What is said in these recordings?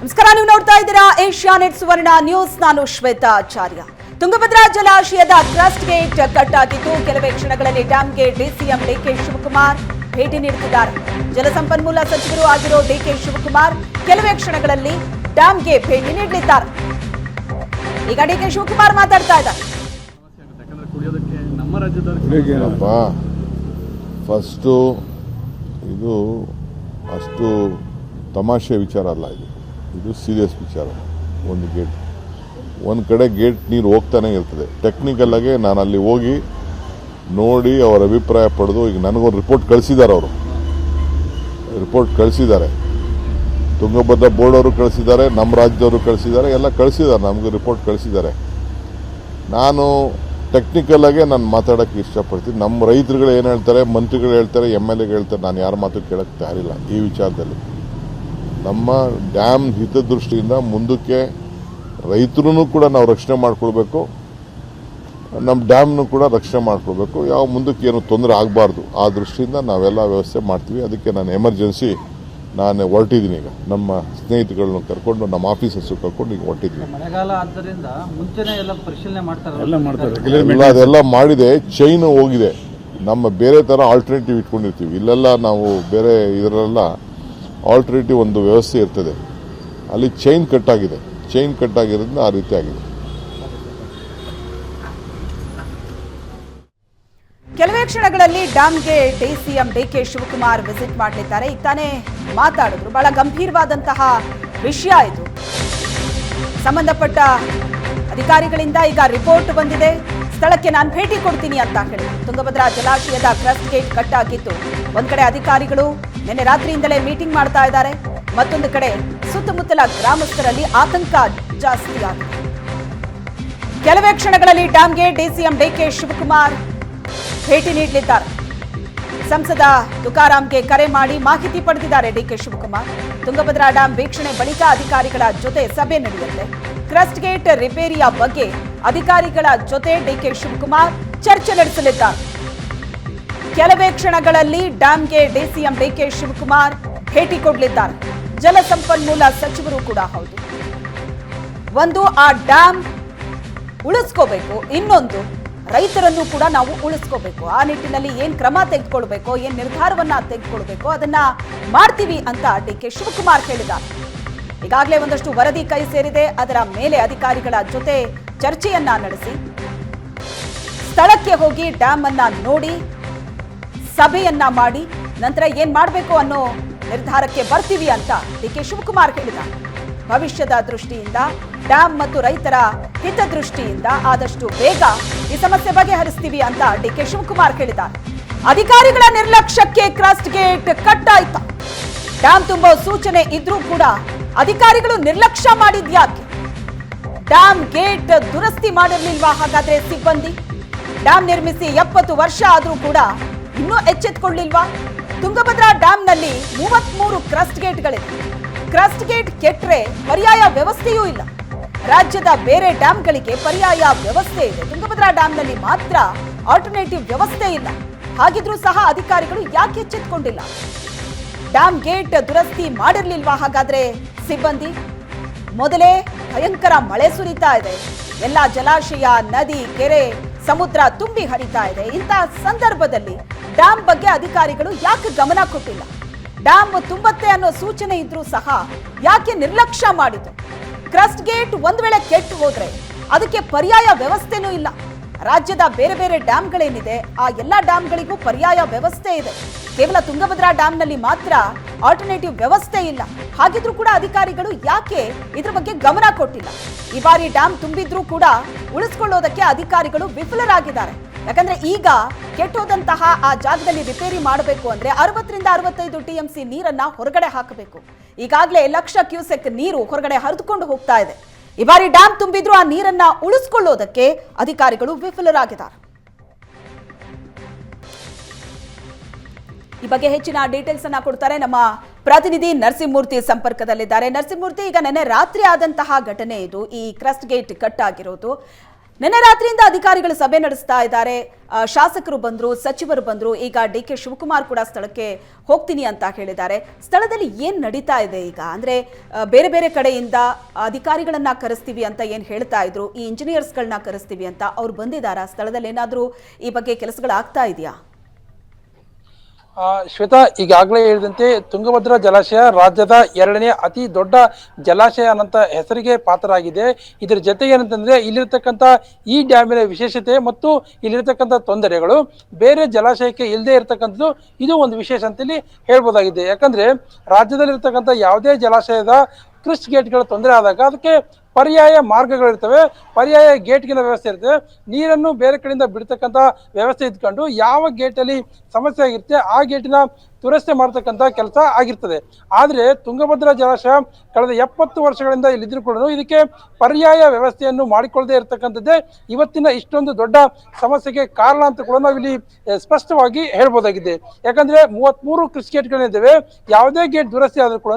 ನಮಸ್ಕಾರ, ನೀವು ನೋಡ್ತಾ ಇದ್ದೀರಾ ಏಷ್ಯಾ ನೆಟ್ ಸುವರ್ಣ ನ್ಯೂಸ್. ನಾನು ಶ್ವೇತಾ ಆಚಾರ್ಯ. ತುಂಗಭದ್ರಾ ಜಲಾಶಯದ ಟ್ರಸ್ಟ್ ಗೇಟ್ ಕಟ್ ಆಗಿದ್ದು ಕೆಲವೇ ಕ್ಷಣಗಳಲ್ಲಿ ಡ್ಯಾಂಗೆ ಡಿಸಿಎಂ ಡಿಕೆ ಶಿವಕುಮಾರ್ ಭೇಟಿ ನೀಡುತ್ತಿದ್ದಾರೆ. ಜಲಸಂಪನ್ಮೂಲ ಸಚಿವರು ಆಗಿರೋ ಡಿಕೆ ಶಿವಕುಮಾರ್ ಕೆಲವೇ ಕ್ಷಣಗಳಲ್ಲಿ ಡ್ಯಾಂಗೆ ಭೇಟಿ ನೀಡಲಿದ್ದಾರೆ. ಈಗ ಡಿಕೆ ಶಿವಕುಮಾರ್ ಮಾತಾಡ್ತಾ ಇದ್ದಾರೆ. ಫಸ್ಟು ಇದು ಅಷ್ಟು ತಮಾಷೆ ವಿಚಾರ ಅಲ್ಲ ಇದು. ಇದು ಸೀರಿಯಸ್ ವಿಚಾರ. ಒಂದು ಗೇಟ್ ಒಂದು ಕಡೆ ಗೇಟ್ ನೀರು ಹೋಗ್ತಾನೆ ಇರ್ತದೆ. ಟೆಕ್ನಿಕಲ್ ಆಗಿ ನಾನು ಅಲ್ಲಿ ಹೋಗಿ ನೋಡಿ ಅವರ ಅಭಿಪ್ರಾಯ ಪಡೆದು ಈಗ ನನಗೊಂದು ರಿಪೋರ್ಟ್ ಕಳಿಸಿದ್ದಾರೆ ಅವರು. ರಿಪೋರ್ಟ್ ಕಳಿಸಿದ್ದಾರೆ ತುಂಗಭದ್ರಾ ಬೋರ್ಡ್ ಅವರು ಕಳಿಸಿದ್ದಾರೆ ನಮ್ಮ ರಾಜ್ಯದವರು ಕಳಿಸಿದ್ದಾರೆ ಎಲ್ಲ ಕಳಿಸಿದ್ದಾರೆ ನಮಗೆ ರಿಪೋರ್ಟ್ ಕಳಿಸಿದ್ದಾರೆ ನಾನು ಟೆಕ್ನಿಕಲ್ ಆಗೇ ನಾನು ಮಾತಾಡೋಕ್ಕೆ ಇಷ್ಟಪಡ್ತೀನಿ. ನಮ್ಮ ರೈತರುಗಳು ಏನು ಹೇಳ್ತಾರೆ, ಮಂತ್ರಿಗಳು ಹೇಳ್ತಾರೆ ಎಂ ಎಲ್ ಎಗಳು ಹೇಳ್ತಾರೆ, ನಾನು ಯಾರ ಮಾತು ಕೇಳಕ್ಕೆ ತಯಾರಿಲ್ಲ ಈ ವಿಚಾರದಲ್ಲಿ. ನಮ್ಮ ಡ್ಯಾಮ್ ಹಿತದೃಷ್ಟಿಯಿಂದ ಮುಂದಕ್ಕೆ ರೈತರೂ ಕೂಡ ನಾವು ರಕ್ಷಣೆ ಮಾಡಿಕೊಳ್ಬೇಕು. ನಮ್ಮ ಡ್ಯಾಮ್ನು ಕೂಡ ರಕ್ಷಣೆ ಮಾಡಿಕೊಳ್ಬೇಕು. ಯಾವ ಮುಂದಕ್ಕೆ ಏನು ತೊಂದರೆ ಆಗಬಾರ್ದು. ಆ ದೃಷ್ಟಿಯಿಂದ ನಾವೆಲ್ಲ ವ್ಯವಸ್ಥೆ ಮಾಡ್ತೀವಿ. ಅದಕ್ಕೆ ನಾನು ಎಮರ್ಜೆನ್ಸಿ ನಾನು ಹೊರಟಿದ್ದೀನಿ ಈಗ. ನಮ್ಮ ಸ್ನೇಹಿತಗಳನ್ನ ಕರ್ಕೊಂಡು ನಮ್ಮ ಆಫೀಸರ್ಸು ಕರ್ಕೊಂಡು ಈಗ ಹೊರಟಿದ್ದೀನಿ. ಇಲ್ಲ ಆದ್ದರಿಂದ ಮುಂಚೆನೆ ಎಲ್ಲ ಪರಿಶೀಲನೆ ಮಾಡ್ತಾರೆ. ಎಲ್ಲ ಮಾಡ್ತಾರೆ. ಎಲ್ಲ ಅದೆಲ್ಲ ಮಾಡಿದೆ. ಚೈನ್ ಹೋಗಿದೆ. ನಮ್ಮ ಬೇರೆ ಥರ ಆಲ್ಟರ್ನೇಟಿವ್ ಇಟ್ಕೊಂಡಿರ್ತೀವಿ. ಇಲ್ಲೆಲ್ಲ ನಾವು ಬೇರೆ ಇದರಲ್ಲ ಆಲ್ಟರ್ನೇಟಿವ್ ಒಂದು ವ್ಯವಸ್ಥೆ ಇರ್ತದೆ. ಅಲ್ಲಿ ಚೈನ್ ಕಟ್ ಆಗಿದೆ. ಚೈನ್ ಕಟ್ ಆಗಿರೋದ್ರಿಂದ ಆ ರೀತಿ ಆಗಿದೆ. ಕೆಲವೇ ಕ್ಷಣಗಳಲ್ಲಿ ಡ್ಯಾಮ್ಗೆ ಡಿಸಿಎಂ ಡಿಕೆ ಶಿವಕುಮಾರ್ ವಿಸಿಟ್ ಮಾಡಲಿದ್ದಾರೆ. ಈಗ ಮಾತಾಡಿದ್ರು. ಬಹಳ ಗಂಭೀರವಾದಂತಹ ವಿಷಯ ಇದು. ಸಂಬಂಧಪಟ್ಟ ಅಧಿಕಾರಿಗಳಿಂದ ಈಗ ರಿಪೋರ್ಟ್ ಬಂದಿದೆ. ಸ್ಥಳಕ್ಕೆ ನಾನು ಭೇಟಿ ಕೊಡ್ತೀನಿ ಅಂತ ಹೇಳಿ ತುಂಗಭದ್ರಾ ಜಲಾಶಯದ ಕ್ರಸ್ಟ್ ಗೇಟ್ ಕಟ್ಟಾಗಿತ್ತು ಒಂದ್ ಕಡೆ ಅಧಿಕಾರಿಗಳು ನಿನ್ನೆ ರಾತ್ರಿಯಿಂದಲೇ ಮೀಟಿಂಗ್ ಮಾಡ್ತಾ ಇದ್ದಾರೆ. ಮತ್ತೊಂದು ಕಡೆ ಸುತ್ತಮುತ್ತಲ ಗ್ರಾಮಸ್ಥರಲ್ಲಿ ಆತಂಕ ಜಾಸ್ತಿ ಆಗಿದೆ ಕೆಲವೇ ಕ್ಷಣಗಳಲ್ಲಿ ಡ್ಯಾಂಗೆ ಡಿಸಿಎಂ ಡಿಕೆ ಶಿವಕುಮಾರ್ ಭೇಟಿ ನೀಡಲಿದ್ದಾರೆ. ಸಂಸದ ತುಕಾರಾಂಗೆ ಕರೆ ಮಾಡಿ ಮಾಹಿತಿ ಪಡೆದಿದ್ದಾರೆ ಡಿಕೆ ಶಿವಕುಮಾರ್. ತುಂಗಭದ್ರಾ ಡ್ಯಾಂ ವೀಕ್ಷಣೆ ಬಳಿಕ ಅಧಿಕಾರಿಗಳ ಜೊತೆ ಸಭೆ ನಡೆಯುತ್ತೆ. ಕ್ರಸ್ಟ್ ಗೇಟ್ ರಿಪೇರಿಯ ಬಗ್ಗೆ ಅಧಿಕಾರಿಗಳ ಜೊತೆ ಡಿಕೆ ಶಿವಕುಮಾರ್ ಚರ್ಚೆ ನಡೆಸಲಿದ್ದಾರೆ. ಕೆಲವೇ ಕ್ಷಣಗಳಲ್ಲಿ ಡ್ಯಾಂಗೆ ಡಿಸಿಎಂ ಡಿಕೆ ಶಿವಕುಮಾರ್ ಭೇಟಿ ಕೊಡಲಿದ್ದಾರೆ. ಜಲಸಂಪನ್ಮೂಲ ಸಚಿವರು ಕೂಡ ಹೌದು. ಒಂದು, ಆ ಡ್ಯಾಂ ಉಳಿಸ್ಕೋಬೇಕು. ಇನ್ನೊಂದು, ರೈತರನ್ನು ಕೂಡ ನಾವು ಉಳಿಸ್ಕೋಬೇಕು. ಆ ನಿಟ್ಟಿನಲ್ಲಿ ಏನ್ ಕ್ರಮ ತೆಗೆದುಕೊಳ್ಬೇಕು, ಏನ್ ನಿರ್ಧಾರವನ್ನ ತೆಗೆದುಕೊಳ್ಬೇಕು, ಅದನ್ನ ಮಾಡ್ತೀವಿ ಅಂತ ಡಿ ಕೆ ಶಿವಕುಮಾರ್ ಹೇಳಿದ್ದಾರೆ. ಈಗಾಗಲೇ ಒಂದಷ್ಟು ವರದಿ ಕೈ ಸೇರಿದೆ. ಅದರ ಮೇಲೆ ಅಧಿಕಾರಿಗಳ ಜೊತೆ ಚರ್ಚೆಯನ್ನ ನಡೆಸಿ, ಸ್ಥಳಕ್ಕೆ ಹೋಗಿ ಡ್ಯಾಮ್ ಅನ್ನ ನೋಡಿ ಸಭೆಯನ್ನ ಮಾಡಿ ನಂತರ ಏನ್ ಮಾಡಬೇಕು ಅನ್ನೋ ನಿರ್ಧಾರಕ್ಕೆ ಬರ್ತೀವಿ ಅಂತ ಡಿ ಕೆ ಶಿವಕುಮಾರ್ ಹೇಳಿದ್ದಾರೆ. ಭವಿಷ್ಯದ ದೃಷ್ಟಿಯಿಂದ ಡ್ಯಾಮ್ ಮತ್ತು ರೈತರ ಹಿತದೃಷ್ಟಿಯಿಂದ ಆದಷ್ಟು ಬೇಗ ಈ ಸಮಸ್ಯೆ ಬಗೆಹರಿಸ್ತೀವಿ ಅಂತ ಡಿ ಕೆ ಶಿವಕುಮಾರ್ ಹೇಳಿದ್ದಾರೆ. ಅಧಿಕಾರಿಗಳ ನಿರ್ಲಕ್ಷ್ಯಕ್ಕೆ ಕ್ರಸ್ಟ್ ಗೇಟ್ ಕಟ್ ಆಯ್ತಾ ಡ್ಯಾಮ್ ತುಂಬೋ ಸೂಚನೆ ಇದ್ರೂ ಕೂಡ ಅಧಿಕಾರಿಗಳು ನಿರ್ಲಕ್ಷ್ಯ ಮಾಡಿದ್ಯಾಕೆ ಡ್ಯಾಮ್ ಗೇಟ್ ದುರಸ್ತಿ ಮಾಡಿರ್ಲಿಲ್ವಾ? ಹಾಗಾದ್ರೆ ಸಿಬ್ಬಂದಿ? ಡ್ಯಾಮ್ ನಿರ್ಮಿಸಿ ಎಪ್ಪತ್ತು ವರ್ಷ ಆದರೂ ಕೂಡ ಇನ್ನೂ ಎಚ್ಚೆತ್ಕೊಳ್ಳಿಲ್ವಾ? ತುಂಗಭದ್ರಾ ಡ್ಯಾಮ್ನಲ್ಲಿ ಮೂವತ್ಮೂರು ಕ್ರಸ್ಟ್ ಗೇಟ್ಗಳಿವೆ. ಕ್ರಸ್ಟ್ ಗೇಟ್ ಕೆಟ್ಟರೆ ಪರ್ಯಾಯ ವ್ಯವಸ್ಥೆಯೂ ಇಲ್ಲ. ರಾಜ್ಯದ ಬೇರೆ ಡ್ಯಾಂಗಳಿಗೆ ಪರ್ಯಾಯ ವ್ಯವಸ್ಥೆ ಇದೆ. ತುಂಗಭದ್ರಾ ಡ್ಯಾಂನಲ್ಲಿ ಮಾತ್ರ ಆಲ್ಟರ್ನೇಟಿವ್ ವ್ಯವಸ್ಥೆ ಇಲ್ಲ. ಹಾಗಿದ್ರೂ ಸಹ ಅಧಿಕಾರಿಗಳು ಯಾಕೆ ಎಚ್ಚೆತ್ಕೊಂಡಿಲ್ಲ? ಡ್ಯಾಮ್ ಗೇಟ್ ದುರಸ್ತಿ ಮಾಡಿರ್ಲಿಲ್ವಾ ಹಾಗಾದ್ರೆ, ಸಿಬ್ಬಂದಿ? ಮೊದಲೇ ಭಯಂಕರ ಮಳೆ ಸುರಿತಾ ಇದೆ. ಎಲ್ಲ ಜಲಾಶಯ, ನದಿ, ಕೆರೆ ಸಮುದ್ರ ತುಂಬಿ ಹರಿತಾ ಇದೆ. ಇಂತಹ ಸಂದರ್ಭದಲ್ಲಿ ಡ್ಯಾಮ್ ಬಗ್ಗೆ ಅಧಿಕಾರಿಗಳು ಯಾಕೆ ಗಮನ ಕೊಟ್ಟಿಲ್ಲ? ಡ್ಯಾಮ್ ತುಂಬತ್ತೆ ಅನ್ನೋ ಸೂಚನೆ ಇದ್ರೂ ಸಹ ಯಾಕೆ ನಿರ್ಲಕ್ಷ್ಯ ಮಾಡಿತು? ಕ್ರಸ್ಟ್ ಗೇಟ್ ಒಂದು ವೇಳೆ ಕೆಟ್ಟು ಹೋದ್ರೆ ಅದಕ್ಕೆ ಪರ್ಯಾಯ ವ್ಯವಸ್ಥೆನೂ ಇಲ್ಲ. ರಾಜ್ಯದ ಬೇರೆ ಬೇರೆ ಡ್ಯಾಮ್ಗಳೇನಿದೆ, ಆ ಎಲ್ಲ ಡ್ಯಾಮ್ಗಳಿಗೂ ಪರ್ಯಾಯ ವ್ಯವಸ್ಥೆ ಇದೆ. ಕೇವಲ ತುಂಗಭದ್ರಾ ಡ್ಯಾಮ್ನಲ್ಲಿ ಮಾತ್ರ ಆಲ್ಟರ್ನೇಟಿವ್ ವ್ಯವಸ್ಥೆ ಇಲ್ಲ. ಹಾಗಿದ್ರೂ ಕೂಡ ಅಧಿಕಾರಿಗಳು ಯಾಕೆ ಇದ್ರ ಬಗ್ಗೆ ಗಮನ ಕೊಟ್ಟಿಲ್ಲ? ಈ ಬಾರಿ ಡ್ಯಾಮ್ ತುಂಬಿದ್ರೂ ಕೂಡ ಉಳಿಸ್ಕೊಳ್ಳೋದಕ್ಕೆ ಅಧಿಕಾರಿಗಳು ವಿಫಲರಾಗಿದ್ದಾರೆ. ಯಾಕಂದ್ರೆ ಈಗ ಕೆಟ್ಟೋದಂತಹ ಆ ಜಾಗದಲ್ಲಿ ರಿಪೇರಿ ಮಾಡಬೇಕು ಅಂದ್ರೆ ಅರವತ್ತರಿಂದ ಅರವತ್ತೈದು ಟಿಎಂಸಿ ನೀರನ್ನ ಹೊರಗಡೆ ಹಾಕಬೇಕು. ಈಗಾಗಲೇ ಲಕ್ಷ ಕ್ಯೂಸೆಕ್ ನೀರು ಹೊರಗಡೆ ಹರಿದುಕೊಂಡು ಹೋಗ್ತಾ ಇದೆ. ಈ ಬಾರಿ ಡ್ಯಾಮ್ ತುಂಬಿದ್ರೂ ಆ ನೀರನ್ನ ಉಳಿಸ್ಕೊಳ್ಳೋದಕ್ಕೆ ಅಧಿಕಾರಿಗಳು ವಿಫಲರಾಗಿದ್ದಾರೆ. ಈ ಬಗ್ಗೆ ಹೆಚ್ಚಿನ ಡೀಟೇಲ್ಸ್ ಅನ್ನ ಕೊಡ್ತಾರೆ ನಮ್ಮ ಪ್ರತಿನಿಧಿ ನರಸಿಂಹಮೂರ್ತಿ ಸಂಪರ್ಕದಲ್ಲಿದ್ದಾರೆ. ನರಸಿಂಹಮೂರ್ತಿ, ಈಗ ನೆನ್ನೆ ರಾತ್ರಿ ಆದಂತಹ ಘಟನೆ ಇದು. ಈ ಕ್ರಸ್ಟ್ ಗೇಟ್ ಕಟ್ ಆಗಿರೋದು ನಿನ್ನೆ ರಾತ್ರಿಯಿಂದ ಅಧಿಕಾರಿಗಳು ಸಭೆ ನಡೆಸ್ತಾ ಇದ್ದಾರೆ. ಶಾಸಕರು ಬಂದ್ರು, ಸಚಿವರು ಬಂದ್ರು. ಈಗ ಡಿ ಕೆ ಶಿವಕುಮಾರ್ ಕೂಡ ಸ್ಥಳಕ್ಕೆ ಹೋಗ್ತೀನಿ ಅಂತ ಹೇಳಿದ್ದಾರೆ. ಸ್ಥಳದಲ್ಲಿ ಏನು ನಡೀತಾ ಇದೆ ಈಗ? ಅಂದ್ರೆ ಬೇರೆ ಬೇರೆ ಕಡೆಯಿಂದ ಅಧಿಕಾರಿಗಳನ್ನು ಕರೆಸ್ತೀವಿ ಅಂತ ಏನು ಹೇಳ್ತಾ ಇದ್ರು? ಈ ಇಂಜಿನಿಯರ್ಸ್ಗಳನ್ನ ಕರೆಸ್ತೀವಿ ಅಂತ ಅವ್ರು ಬಂದಿದ್ದಾರಾ? ಸ್ಥಳದಲ್ಲಿ ಏನಾದರೂ ಈ ಬಗ್ಗೆ ಕೆಲಸಗಳಾಗ್ತಾ ಇದೆಯಾ? ಶ್ವೇತಾ, ಈಗಾಗಲೇ ಹೇಳಿದಂತೆ ತುಂಗಭದ್ರಾ ಜಲಾಶಯ ರಾಜ್ಯದ ಎರಡನೇ ಅತಿ ದೊಡ್ಡ ಜಲಾಶಯ ಅನ್ನಂತ ಹೆಸರಿಗೆ ಪಾತ್ರರಾಗಿದೆ. ಇದರ ಜೊತೆಗೆ ಏನಂತಂದ್ರೆ ಇಲ್ಲಿರ್ತಕ್ಕಂಥ ಈ ಡ್ಯಾಮಿನ ವಿಶೇಷತೆ ಮತ್ತು ಇಲ್ಲಿರ್ತಕ್ಕಂಥ ತೊಂದರೆಗಳು, ಬೇರೆ ಜಲಾಶಯಕ್ಕೆ ಇಲ್ಲದೆ ಇರತಕ್ಕಂಥದ್ದು, ಇದು ಒಂದು ವಿಶೇಷ ಅಂತೇಳಿ ಹೇಳ್ಬೋದಾಗಿದೆ. ಯಾಕಂದ್ರೆ, ರಾಜ್ಯದಲ್ಲಿರ್ತಕ್ಕಂಥ ಯಾವುದೇ ಜಲಾಶಯದ ಕ್ರಿಸ್ಟ್ ಗೇಟ್ಗಳ ತೊಂದರೆ ಆದಾಗ, ಅದಕ್ಕೆ ಪರ್ಯಾಯ ಮಾರ್ಗಗಳಿರ್ತವೆ ಪರ್ಯಾಯ ಗೇಟ್ಗಿನ ವ್ಯವಸ್ಥೆ ಇರ್ತವೆ ನೀರನ್ನು ಬೇರೆ ಕಡೆಯಿಂದ ಬಿಡ್ತಕ್ಕಂಥ ವ್ಯವಸ್ಥೆ ಇದ್ಕೊಂಡು ಯಾವ ಗೇಟಲ್ಲಿ ಸಮಸ್ಯೆ ಆಗಿರುತ್ತೆ ಆ ಗೇಟಿನ ದುರಸ್ತಿ ಮಾಡ್ತಕ್ಕಂಥ ಕೆಲಸ ಆಗಿರ್ತದೆ. ಆದರೆ ತುಂಗಭದ್ರಾ ಜಲಾಶಯ ಕಳೆದ ಎಪ್ಪತ್ತು ವರ್ಷಗಳಿಂದ ಇಲ್ಲಿದ್ರು ಕೂಡ ಇದಕ್ಕೆ ಪರ್ಯಾಯ ವ್ಯವಸ್ಥೆಯನ್ನು ಮಾಡಿಕೊಳ್ಳದೆ ಇರತಕ್ಕಂಥದ್ದೇ ಇವತ್ತಿನ ಇಷ್ಟೊಂದು ದೊಡ್ಡ ಸಮಸ್ಯೆಗೆ ಕಾರಣ ಅಂತ ಕೂಡ ನಾವು ಇಲ್ಲಿ ಸ್ಪಷ್ಟವಾಗಿ ಹೇಳ್ಬೋದಾಗಿದೆ. ಯಾಕಂದ್ರೆ ಮೂವತ್ಮೂರು ಕ್ರಿಸ್ ಗೇಟ್ಗಳಿದ್ದಾವೆ ಯಾವುದೇ ಗೇಟ್ ದುರಸ್ತಿ ಆದರೂ ಕೂಡ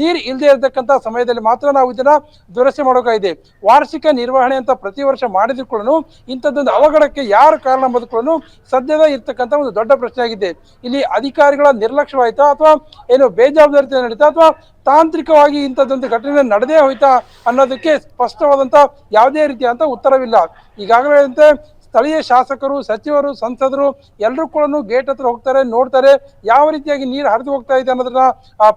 ನೀರು ಇಲ್ಲದೆ ಇರತಕ್ಕಂಥ ಸಮಯದಲ್ಲಿ ಮಾತ್ರ ನಾವು ಇದನ್ನ ದುರಸ್ತಿ ಮಾಡೋಕಾಗಿದೆ ವಾರ್ಷಿಕ ನಿರ್ವಹಣೆ ಅಂತ ಪ್ರತಿ ವರ್ಷ ಮಾಡಿದ್ರು ಇಂಥದ್ದೊಂದು ಅವಘಡಕ್ಕೆ ಯಾರು ಕಾರಣ ಕೂಡ ಸದ್ಯದ ಇರ್ತಕ್ಕಂಥ ಒಂದು ದೊಡ್ಡ ಪ್ರಶ್ನೆ ಆಗಿದೆ. ಇಲ್ಲಿ ಅಧಿಕಾರಿಗಳ ನಿರ್ಲಕ್ಷ್ಯವಾಯ್ತಾ ಅಥವಾ ಏನು ಬೇಜವಾಬ್ದಾರಿತೆ ನಡೀತಾ ಅಥವಾ ತಾಂತ್ರಿಕವಾಗಿ ಇಂಥದ್ದೊಂದು ಘಟನೆ ನಡೆದೇ ಹೋಯ್ತಾ ಅನ್ನೋದಕ್ಕೆ ಸ್ಪಷ್ಟವಾದಂತ ಯಾವುದೇ ರೀತಿಯಾದಂಥ ಉತ್ತರವಿಲ್ಲ. ಈಗಾಗಲೇ ಸ್ಥಳೀಯ ಶಾಸಕರು ಸಚಿವರು ಸಂಸದರು ಎಲ್ಲರೂ ಕೂಡ ಗೇಟ್ ಹತ್ರ ಹೋಗ್ತಾರೆ ನೋಡ್ತಾರೆ ಯಾವ ರೀತಿಯಾಗಿ ನೀರು ಹರಿದು ಹೋಗ್ತಾ ಇದೆ ಅನ್ನೋದನ್ನ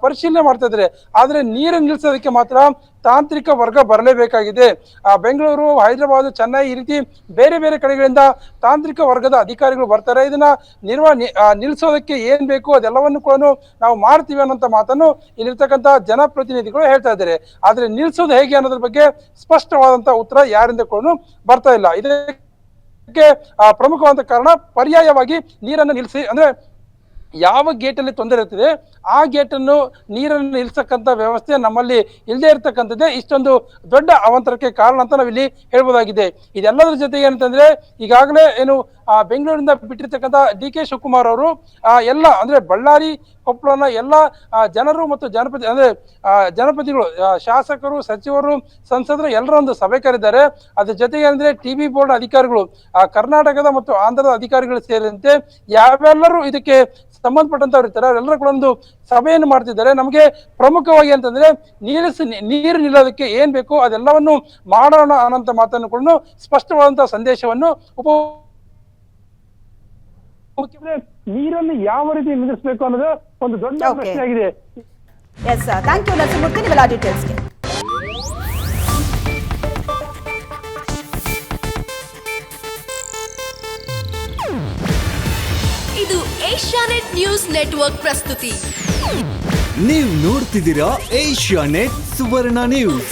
ಪರಿಶೀಲನೆ ಮಾಡ್ತಾ ಇದ್ದಾರೆ. ಆದ್ರೆ ನೀರು ನಿಲ್ಸೋದಕ್ಕೆ ಮಾತ್ರ ತಾಂತ್ರಿಕ ವರ್ಗ ಬರಲೇಬೇಕಾಗಿದೆ. ಆ, ಬೆಂಗಳೂರು ಹೈದರಾಬಾದ್ ಚೆನ್ನೈ ಈ ರೀತಿ ಬೇರೆ ಬೇರೆ ಕಡೆಗಳಿಂದ ತಾಂತ್ರಿಕ ವರ್ಗದ ಅಧಿಕಾರಿಗಳು ಬರ್ತಾರೆ. ಇದನ್ನ ನಿರ್ವಹ ನಿಲ್ಸೋದಕ್ಕೆ ಏನ್ ಬೇಕು ಅದೆಲ್ಲವನ್ನು ಕೂಡ ನಾವು ಮಾಡ್ತೀವಿ ಅನ್ನೋಂಥ ಮಾತನ್ನು ಇಲ್ಲಿರ್ತಕ್ಕಂಥ ಜನಪ್ರತಿನಿಧಿಗಳು ಹೇಳ್ತಾ ಇದ್ದಾರೆ. ಆದ್ರೆ ನಿಲ್ಸೋದು ಹೇಗೆ ಅನ್ನೋದ್ರ ಬಗ್ಗೆ ಸ್ಪಷ್ಟವಾದಂತ ಉತ್ತರ ಯಾರಿಂದ ಕೂಡ ಬರ್ತಾ ಇಲ್ಲ. ಆ, ಪ್ರಮುಖವಾದ ಕಾರಣ ಪರ್ಯಾಯವಾಗಿ ನೀರನ್ನು ನಿಲ್ಲಿಸಿ, ಅಂದ್ರೆ ಯಾವ ಗೇಟಲ್ಲಿ ತೊಂದರೆ ಇರ್ತದೆ ಆ ಗೇಟನ್ನು ನೀರನ್ನು ನಿಲ್ಲಿಸಕ್ಕಂಥ ವ್ಯವಸ್ಥೆ ನಮ್ಮಲ್ಲಿ ಇಲ್ಲದೆ ಇರತಕ್ಕಂಥದ್ದೇ ಇಷ್ಟೊಂದು ದೊಡ್ಡ ಅವಾಂತರಕ್ಕೆ ಕಾರಣ ಅಂತ ನಾವಿಲ್ಲಿ ಹೇಳ್ಬೋದಾಗಿದೆ. ಇದೆಲ್ಲದರ ಜೊತೆಗೆ ಏನಂತಂದ್ರೆ, ಈಗಾಗಲೇ ಏನು ಬೆಂಗಳೂರಿಂದ ಬಿಟ್ಟಿರ್ತಕ್ಕಂಥ ಡಿ ಕೆ ಶಿವಕುಮಾರ್ ಅವರು ಎಲ್ಲ, ಅಂದ್ರೆ ಬಳ್ಳಾರಿ ಕೊಪ್ಪಳನ ಎಲ್ಲ ಜನರು ಮತ್ತು ಜನಪತಿ, ಅಂದ್ರೆ ಜನಪದಿಗಳು ಶಾಸಕರು, ಸಚಿವರು, ಸಂಸದರು ಎಲ್ಲರ ಒಂದು ಸಭೆ ಕರೆದಿದ್ದಾರೆ ಅದ್ರ ಜೊತೆಗೆ ಅಂದ್ರೆ ಟಿ ಬಿ ಬೋರ್ಡ್ ಅಧಿಕಾರಿಗಳು ಕರ್ನಾಟಕದ ಮತ್ತು ಆಂಧ್ರದ ಅಧಿಕಾರಿಗಳು ಸೇರಿದಂತೆ ಯಾವೆಲ್ಲರೂ ಇದಕ್ಕೆ ಸಂಬಂಧಪಟ್ಟಂತವ್ರು ಇರ್ತಾರೆ. ಅವರೆಲ್ಲರೂ ಕೂಡ ಒಂದು ಸಭೆಯನ್ನು ಮಾಡ್ತಿದ್ದಾರೆ. ನಮಗೆ ಪ್ರಮುಖವಾಗಿ ಅಂತಂದ್ರೆ ನೀರು ನೀರು ನಿಲ್ಲೋದಕ್ಕೆ ಏನ್ ಬೇಕು ಅದೆಲ್ಲವನ್ನು ಮಾಡೋಣ ಅನ್ನೋಂಥ ಮಾತನ್ನು ಕೂಡ ಸ್ಪಷ್ಟವಾದಂತಹ ಸಂದೇಶವನ್ನು ಉಪ ನೀರನ್ನು ಯಾವ ರೀತಿ ನಿಲ್ಲಿಸಬೇಕು ಅನ್ನೋದು ಒಂದು ದೊಡ್ಡ. ಪ್ರಶ್ನೆ ಆಗಿದೆ. ಎಸ್ ಥ್ಯಾಂಕ್ ಯು ನರಸಿಂಹಮೂರ್ತಿ ಡೀಟೇಲ್ಸ್ಗೆ ಇದು ಏಷ್ಯಾನೆಟ್ ನ್ಯೂಸ್ ನೆಟ್ವರ್ಕ್ ಪ್ರಸ್ತುತಿ. ನೀವು ನೋಡ್ತಿದ್ದೀರಾ ಏಷ್ಯಾ ನೆಟ್ ಸುವರ್ಣ ನ್ಯೂಸ್.